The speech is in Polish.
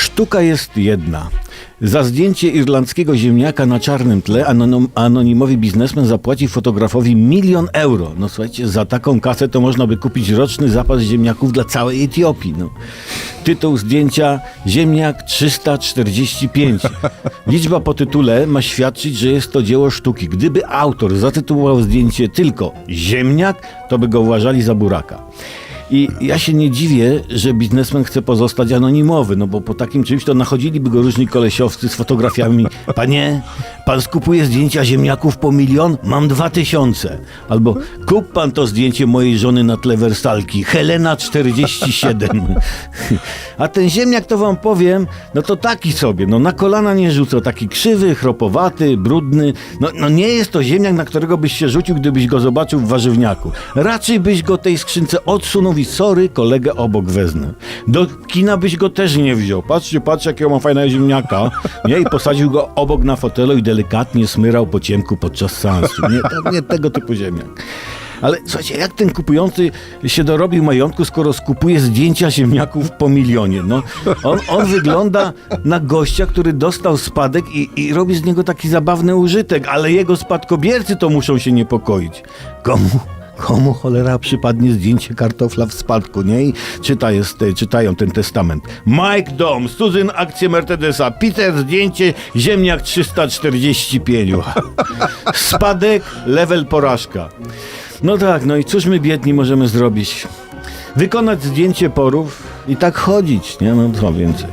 Sztuka jest jedna. Za zdjęcie irlandzkiego ziemniaka na czarnym tle anonim, anonimowy biznesmen zapłaci fotografowi milion euro. No słuchajcie, za taką kasę to można by kupić roczny zapas ziemniaków dla całej Etiopii. No. Tytuł zdjęcia Ziemniak 345. Liczba po tytule ma świadczyć, że jest to dzieło sztuki. Gdyby autor zatytułował zdjęcie tylko Ziemniak, to by go uważali za buraka. I ja się nie dziwię, że biznesmen chce pozostać anonimowy, no bo po takim czymś to nachodziliby go różni kolesiowcy z fotografiami. Panie, pan skupuje zdjęcia ziemniaków po milion? Mam dwa tysiące. Albo kup pan to zdjęcie mojej żony na tle wersalki. Helena 47. A ten ziemniak, to wam powiem, no to taki sobie, no na kolana nie rzucę, taki krzywy, chropowaty, brudny. No, no nie jest to ziemniak, na którego byś się rzucił, gdybyś go zobaczył w warzywniaku. Raczej byś go tej skrzynce odsunął i sorry, kolegę obok wezmę. Do kina byś go też nie wziął. Patrzcie, patrzcie, jakiego mam fajnego ziemniaka. Nie? I posadził go obok na fotelu i delikatnie smyrał po ciemku podczas seansu. Nie, nie tego typu ziemniak. Ale słuchajcie, jak ten kupujący się dorobił majątku, skoro skupuje zdjęcia ziemniaków po milionie? No, on, on wygląda na gościa, który dostał spadek i, i robi z niego taki zabawny użytek, ale jego spadkobiercy to muszą się niepokoić. Komu? Komu cholera przypadnie zdjęcie kartofla w spadku, nie? I czyta jest, czytają ten testament. Mike Dom, Suzyn akcję Mercedesa, Peter zdjęcie, ziemniak 345. Spadek, level porażka. No tak, no i cóż my biedni możemy zrobić? Wykonać zdjęcie porów i tak chodzić, nie? No co więcej.